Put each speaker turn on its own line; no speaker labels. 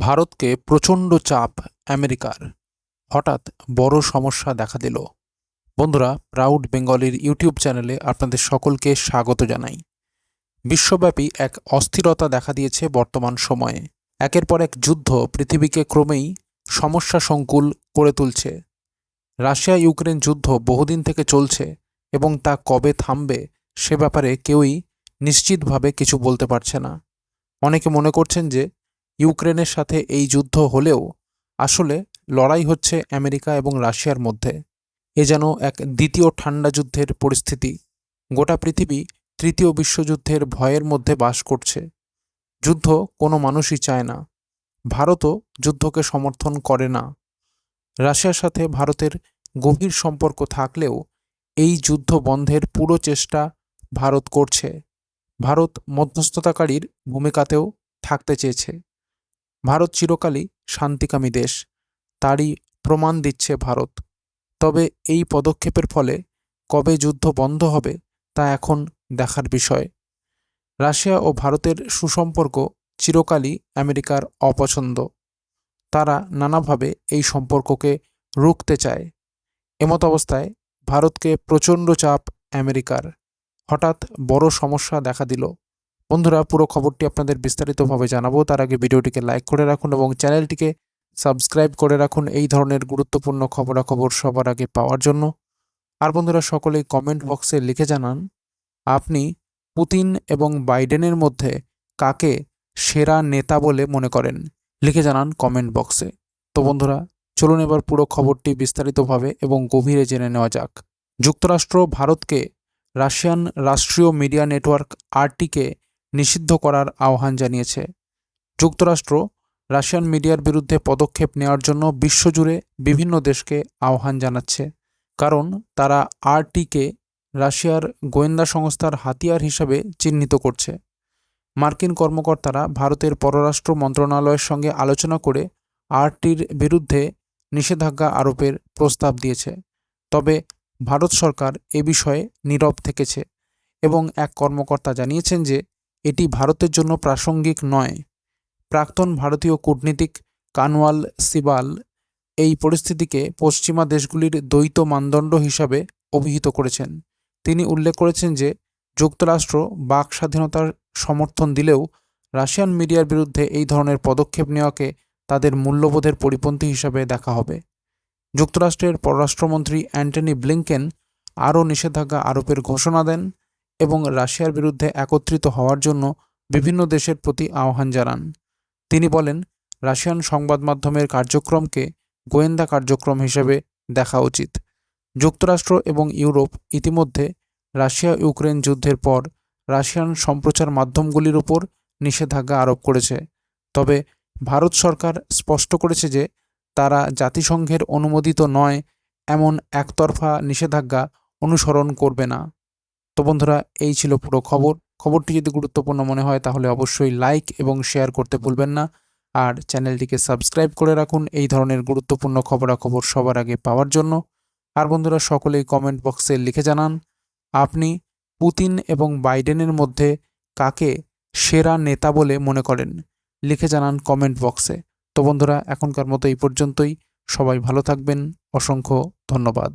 ভারতকে প্রচণ্ড চাপ আমেরিকার। হঠাৎ বড় সমস্যা দেখা দিল। বন্ধুরা প্রাউড বেঙ্গলির ইউটিউব চ্যানেলে আপনাদের সকলকে স্বাগত জানাই। বিশ্বব্যাপী এক অস্থিরতা দেখা দিয়েছে বর্তমান সময়ে। একের পর এক যুদ্ধ পৃথিবীকে ক্রমেই সমস্যা সংকুল করে তুলছে। রাশিয়া ইউক্রেন যুদ্ধ বহুদিন থেকে চলছে এবং তা কবে থামবে সে ব্যাপারে কেউই নিশ্চিতভাবে কিছু বলতে পারছে না। অনেকে মনে করছেন যে ইউক্রেনের সাথে এই যুদ্ধ হলেও আসলে লড়াই হচ্ছে আমেরিকা এবং রাশিয়ার মধ্যে। এ যেন এক দ্বিতীয় ঠান্ডা যুদ্ধের পরিস্থিতি। গোটা পৃথিবী তৃতীয় বিশ্বযুদ্ধের ভয়ের মধ্যে বাস করছে। যুদ্ধ কোনো মানুষই চায় না। ভারতও যুদ্ধকে সমর্থন করে না। রাশিয়ার সাথে ভারতের গভীর সম্পর্ক থাকলেও এই যুদ্ধ বন্ধের পুরো চেষ্টা ভারত করছে। ভারত মধ্যস্থতাকারীর ভূমিকাতেও থাকতে চেয়েছে। ভারত চিরকালই শান্তিকামী দেশ, তারই প্রমাণ দিচ্ছে ভারত। তবে এই পদক্ষেপের ফলে কবে যুদ্ধ বন্ধ হবে তা এখন দেখার বিষয়। রাশিয়া ও ভারতের সুসম্পর্ক চিরকালই আমেরিকার অপছন্দ। তারা নানাভাবে এই সম্পর্ককে রুখতে চায়। এমত অবস্থায় ভারতকে প্রচণ্ড চাপ আমেরিকার। হঠাৎ বড় সমস্যা দেখা দিল। বন্ধুরা, পুরো খবরটি আপনাদের বিস্তারিতভাবে জানাব। তার আগে ভিডিওটিকে লাইক করে রাখুন এবং চ্যানেলটিকে সাবস্ক্রাইব করে রাখুন এই ধরনের গুরুত্বপূর্ণ খবরাখবর সবার আগে পাওয়ার জন্য। আর বন্ধুরা, সকলেই কমেন্ট বক্সে লিখে জানান, আপনি পুতিন এবং বাইডেনের মধ্যে কাকে সেরা নেতা বলে মনে করেন? লিখে জানান কমেন্ট বক্সে তো বন্ধুরা, চলুন এবার পুরো খবরটি বিস্তারিতভাবে এবং গভীরে জেনে নেওয়া যাক। যুক্তরাষ্ট্র, ভারতকে রাশিয়ান রাষ্ট্রীয় মিডিয়া নেটওয়ার্ক, আরটিকে নিষিদ্ধ করার আহ্বান জানিয়েছে। যুক্তরাষ্ট্র, রাশিয়ান মিডিয়ার বিরুদ্ধে পদক্ষেপ নেওয়ার জন্য বিশ্বজুড়ে বিভিন্ন দেশকে আহ্বান জানাচ্ছে। কারণ তারা আরটিকে রাশিয়ার গোয়েন্দা সংস্থার হাতিয়ার হিসাবে চিহ্নিত করছে। মার্কিন কর্মকর্তারা ভারতের পররাষ্ট্র মন্ত্রণালয়ের সঙ্গে আলোচনা করে আরটির বিরুদ্ধে নিষেধাজ্ঞা আরোপের প্রস্তাব দিয়েছে। তবে ভারত সরকার এ বিষয়ে নীরব থেকেছে এবং এক কর্মকর্তা জানিয়েছেন যে এটি ভারতের জন্য প্রাসঙ্গিক নয়। প্রাক্তন ভারতীয় কূটনীতিক কানওয়াল সিবাল এই পরিস্থিতিকে পশ্চিমা দেশগুলির দ্বৈত মানদণ্ড হিসাবে অভিহিত করেছেন। তিনি উল্লেখ করেছেন যে, যুক্তরাষ্ট্র বাক স্বাধীনতার সমর্থন দিলেও রাশিয়ান মিডিয়ার বিরুদ্ধে এই ধরনের পদক্ষেপ নেওয়াকে তাদের মূল্যবোধের পরিপন্থী হিসাবে দেখা হবে। যুক্তরাষ্ট্রের পররাষ্ট্রমন্ত্রী অ্যান্টনি ব্লিংকেন আরও নিষেধাজ্ঞা আরোপের ঘোষণা দেন। এবং রাশিয়ার বিরুদ্ধে একত্রিত হওয়ার জন্য বিভিন্ন দেশের প্রতি আহ্বান জানান। তিনি বলেন, রাশিয়ান সংবাদ মাধ্যমের কার্যক্রমকে গোয়েন্দা কার্যক্রম হিসেবে দেখা উচিত। যুক্তরাষ্ট্র এবং ইউরোপ ইতিমধ্যে রাশিয়া ইউক্রেন যুদ্ধের পর রাশিয়ান সম্প্রচার মাধ্যমগুলির উপর নিষেধাজ্ঞা আরোপ করেছে। তবে ভারত সরকার স্পষ্ট করেছে যে তারা জাতিসংঘের অনুমোদিত নয়, এমন একতরফা নিষেধাজ্ঞা অনুসরণ করবে না। তো বন্ধুরা, এই ছিল পুরো খবর। খবরটি যদি গুরুত্বপূর্ণ মনে হয়, তাহলে অবশ্যই লাইক এবং শেয়ার করতে ভুলবেন না। আর চ্যানেলটিকে সাবস্ক্রাইব করে রাখুন। এই ধরনের গুরুত্বপূর্ণ খবরাখবর সবার আগে পাওয়ার জন্য। আর বন্ধুরা, সকলেই কমেন্ট বক্সে লিখে জানান, আপনি পুতিন এবং বাইডেনের মধ্যে কাকে সেরা নেতা বলে মনে করেন? লিখে জানান কমেন্ট বক্সে তো বন্ধুরা, এখনকার মতো এই পর্যন্তই। সবাই ভালো থাকবেন। অসংখ্য ধন্যবাদ।